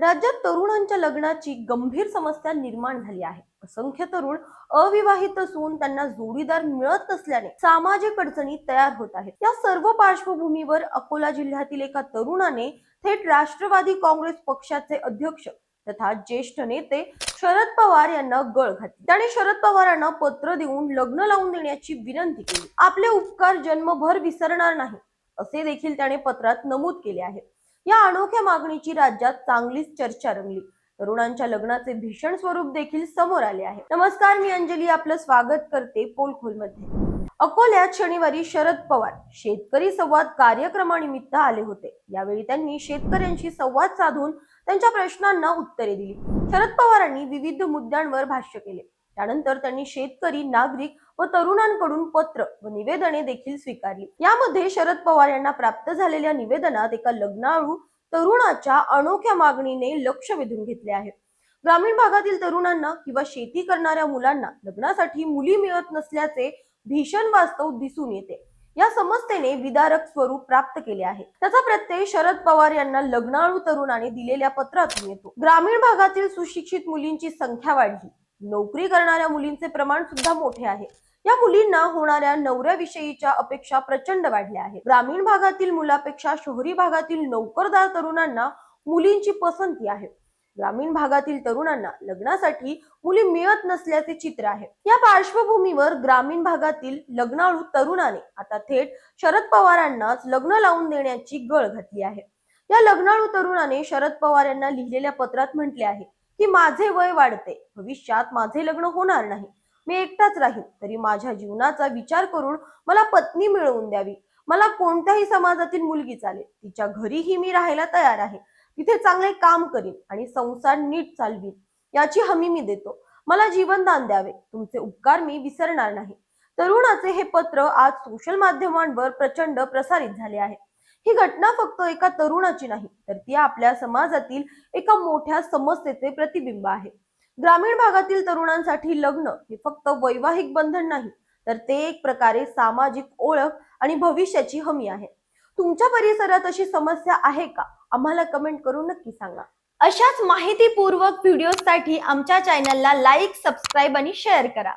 राज्यात तरुणांच्या लग्नाची गंभीर समस्या निर्माण झाली आहे. असंख्य तरुण अविवाहित असून त्यांना जोडीदार मिळत नसल्याने सामाजिक अडचणी तयार होत आहेत. या सर्व पार्श्वभूमीवर अकोला जिल्ह्यातील एका तरुणाने थेट राष्ट्रवादी काँग्रेस पक्षाचे अध्यक्ष तथा ज्येष्ठ नेते शरद पवार यांना गळ घातली. त्याने शरद पवारांना पत्र देऊन लग्न लावून देण्याची विनंती केली. आपले उपकार जन्मभर विसरणार नाही असे देखील त्याने पत्रात नमूद केले आहे. या अनोख्या मागणीची राज्यात चांगलीच चर्चा रंगली. तरुणांच्या लग्नाचे भीषण स्वरूप देखील समोर आले आहे. नमस्कार मी अंजली. आपलं स्वागत करते पोलखोलमध्ये. अकोल्यात शनिवारी शरद पवार शेतकरी संवाद कार्यक्रमानिमित्त आले होते. यावेळी त्यांनी शेतकऱ्यांशी संवाद साधून त्यांच्या प्रश्नांना उत्तरे दिली. शरद पवारांनी विविध मुद्द्यांवर भाष्य केले. त्यानंतर त्यांनी शेतकरी नागरिक व तरुणांकडून पत्र व निवेदने देखील स्वीकारली. यामध्ये शरद पवार यांना प्राप्त झालेल्या निवेदनात एका लग्नाळू तरुणाच्या अनोख्या मागणीने लक्ष वेधून घेतले आहे. ग्रामीण भागातील तरुणांना किंवा शेती करणाऱ्या मुलांना लग्नासाठी मुली मिळत नसल्याचे भीषण वास्तव दिसून येते. या समस्येने विदारक स्वरूप प्राप्त केले आहे. त्याचा प्रत्यय शरद पवार यांना लग्नाळू तरुणाने दिलेल्या पत्रातून येतो. ग्रामीण भागातील सुशिक्षित मुलींची संख्या वाढली. नोकरी करणाऱ्या मुलींचे प्रमाण सुद्धा मोठे आहे. या मुलींना होणाऱ्या नवऱ्याविषयीच्या अपेक्षा प्रचंड वाढल्या आहेत. ग्रामीण भागातील मुलापेक्षा शहरी भागातील नोकरदार तरुणांना मुलींची पसंती आहे. ग्रामीण भागातील तरुणांना लग्नासाठी मुली मिळत नसल्याचे चित्र आहे. या पार्श्वभूमीवर ग्रामीण भागातील लग्नाळू तरुणाने आता थेट शरद पवारांनाच लग्न लावून देण्याची गळ घातली आहे. या लग्नाळू तरुणाने शरद पवार यांना लिहिलेल्या पत्रात म्हटले आहे. की माझे वय वाढते. भविष्यात माझे लग्न होणार नाही. मी एकटाच राहीन. तरी माझ्या जीवनाचा विचार करून मला पत्नी मिळवून द्यावी. मला कोणत्याही समाजातील मुलगी चालेल. तिच्या घरीही मी राहायला तयार आहे. तिथे चांगले काम करीन आणि संसार नीट चालवीन. याची हमी मी देतो. मला जीवनदान द्यावे. तुमचे उपकार मी विसरणार नाही. तरुणाचे हे पत्र आज सोशल माध्यमांवर प्रचंड प्रसारित झाले आहे. ही घटना फक्त एका तरुणाची नाही तर ती आपल्या समाजातील एका मोठ्या समस्येचे प्रतिबिंब आहे. ग्रामीण भागातील तरुणांसाठी लग्न हे फक्त वैवाहिक बंधन नाही तर ते एक प्रकारे सामाजिक ओळख आणि भविष्याची हमी आहे. तुमच्या परिसरात अशी समस्या आहे का? आम्हाला कमेंट करून नक्की सांगा. अशाच माहितीपूर्वक व्हिडिओसाठी आमच्या चॅनलला लाईक सबस्क्राईब आणि शेअर करा.